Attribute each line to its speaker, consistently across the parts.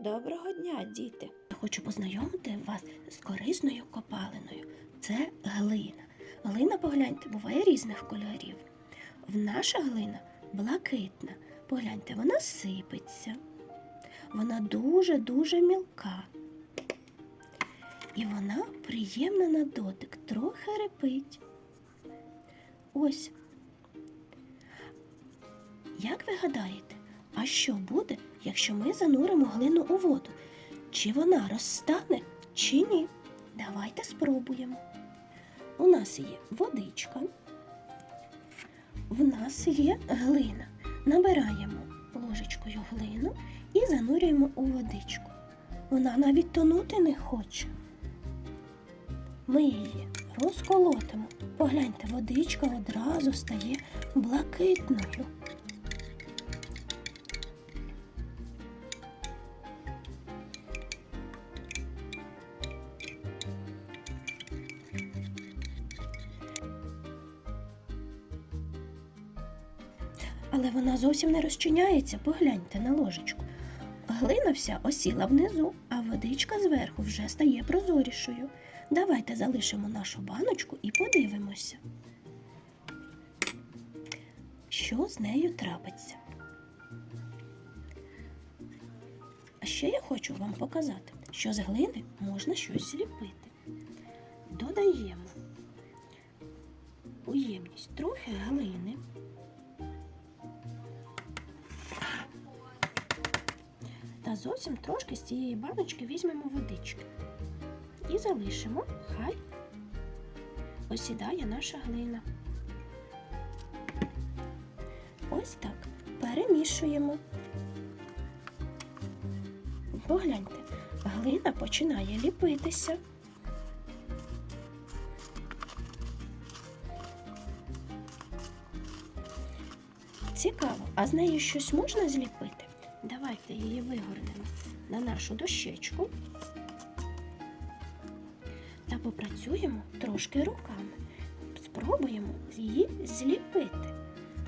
Speaker 1: Доброго дня, діти!
Speaker 2: Хочу познайомити вас з корисною копалиною. Це глина. Глина, погляньте, буває різних кольорів. В наша глина блакитна. Погляньте, вона сипеться. Вона дуже-дуже мілка. І вона приємна на дотик, трохи репить. Ось. Як ви гадаєте, а що буде, якщо ми зануримо глину у воду? Чи вона розстане, чи ні? Давайте спробуємо. У нас є водичка, в нас є глина. Набираємо ложечкою глину і занурюємо у водичку. Вона навіть тонути не хоче. Ми її розколотимо. Погляньте, водичка одразу стає блакитною. Але вона зовсім не розчиняється, погляньте на ложечку. Глина вся осіла внизу, а водичка зверху вже стає прозорішою. Давайте залишимо нашу баночку і подивимося, що з нею трапиться. А ще я хочу вам показати, що з глини можна щось зліпити. Додаємо у ємність трохи глини. Зовсім трошки з цієї баночки візьмемо водички і залишимо, хай осідає наша глина. Ось так. Перемішуємо. Погляньте, глина починає ліпитися. Цікаво, а з нею щось можна зліпити? Давайте її вигорнемо на нашу дощечку та попрацюємо трошки руками. Спробуємо її зліпити.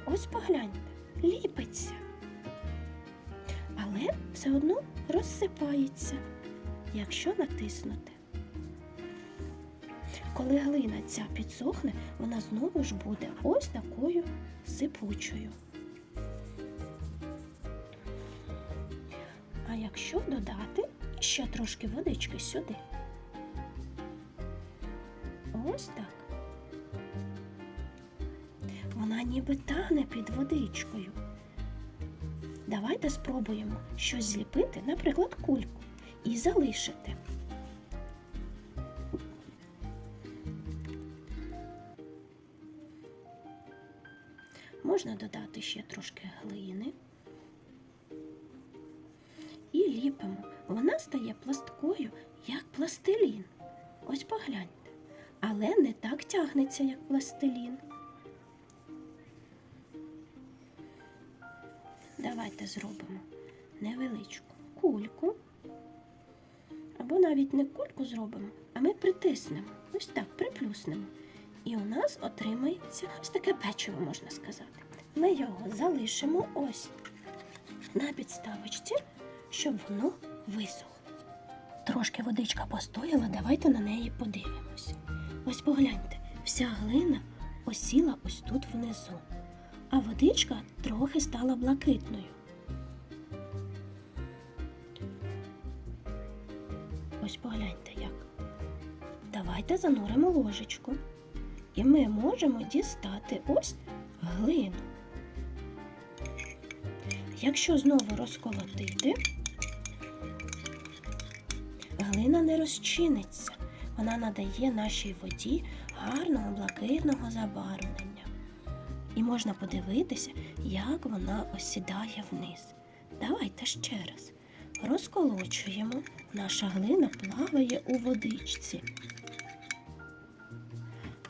Speaker 2: Ось погляньте, ліпиться. Але все одно розсипається, якщо натиснути. Коли глина ця підсохне, вона знову ж буде ось такою сипучою. Якщо додати ще трошки водички сюди. Ось так. Вона ніби тане під водичкою. Давайте спробуємо щось зліпити, наприклад, кульку, і залишити. Можна додати ще трошки глини ліпимо. Вона стає пласткою, як пластилін. Ось погляньте. Але не так тягнеться, як пластилін. Давайте зробимо невеличку кульку. Або навіть не кульку зробимо, а ми притиснемо. Ось так, приплюснемо. І у нас отримається ось таке печиво, можна сказати. Ми його залишимо ось на підставочці, щоб воно висохло. Трошки водичка постояла, давайте на неї подивимось. Ось погляньте, вся глина осіла ось тут внизу, а водичка трохи стала блакитною. Ось погляньте як. Давайте зануримо ложечку. І ми можемо дістати ось глину. Якщо знову розколотити, глина не розчиниться. Вона надає нашій воді гарного блакитного забарвлення. І можна подивитися, як вона осідає вниз. Давайте ще раз. Розколочуємо. Наша глина плаває у водичці.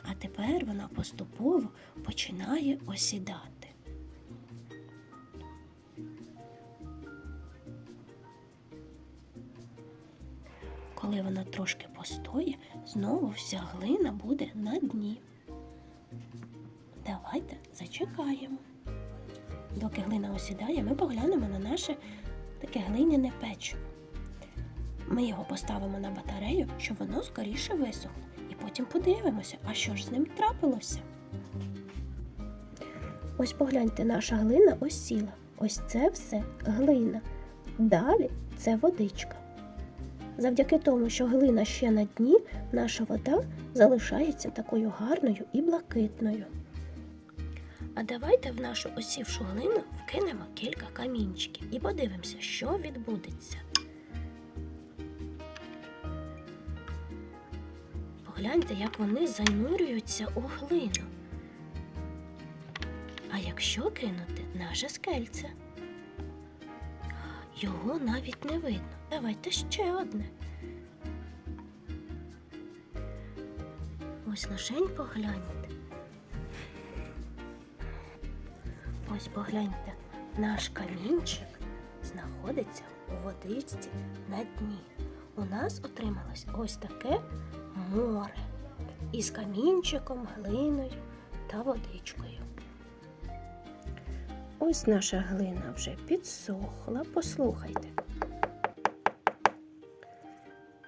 Speaker 2: А тепер вона поступово починає осідати. Коли вона трошки постоє, знову вся глина буде на дні. Давайте зачекаємо. Доки глина осідає, ми поглянемо на наше таке глиняне печиво. Ми його поставимо на батарею, щоб воно скоріше висохло. І потім подивимося, а що ж з ним трапилося. Ось погляньте, наша глина осіла. Ось це все глина. Далі це водичка. Завдяки тому, що глина ще на дні, наша вода залишається такою гарною і блакитною. А давайте в нашу осівшу глину вкинемо кілька камінчиків і подивимося, що відбудеться. Погляньте, як вони занурюються у глину. А якщо кинути наше скельце, його навіть не видно. Давайте ще одне. Ось лишень погляньте. Ось погляньте, наш камінчик знаходиться у водичці на дні. У нас отрималось ось таке море із камінчиком, глиною та водичкою. Ось наша глина вже підсохла, послухайте.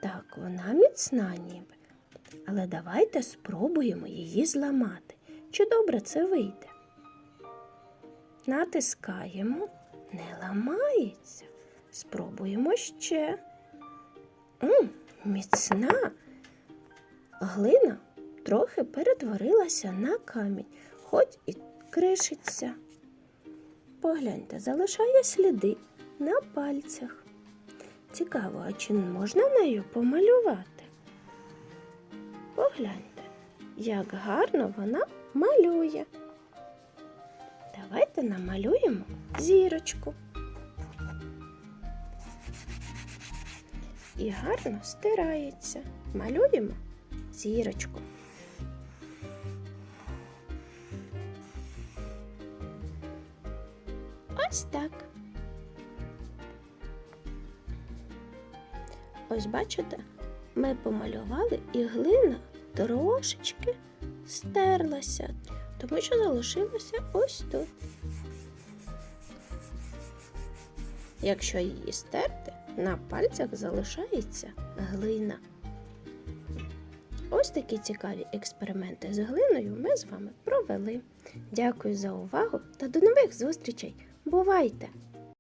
Speaker 2: Так, вона міцна ніби. Але давайте спробуємо її зламати. Чи добре це вийде? Натискаємо, не ламається. Спробуємо ще. М, міцна. Глина трохи перетворилася на камінь, хоч і кришиться. Погляньте, залишає сліди на пальцях. Цікаво, а чи можна нею помалювати? Погляньте, як гарно вона малює. Давайте намалюємо зірочку. І гарно стирається. Малюємо зірочку. Ось бачите, ми помалювали і глина трошечки стерлася, тому що залишилося ось тут. Якщо її стерти, на пальцях залишається глина. Ось такі цікаві експерименти з глиною ми з вами провели. Дякую за увагу та до нових зустрічей! Бувайте!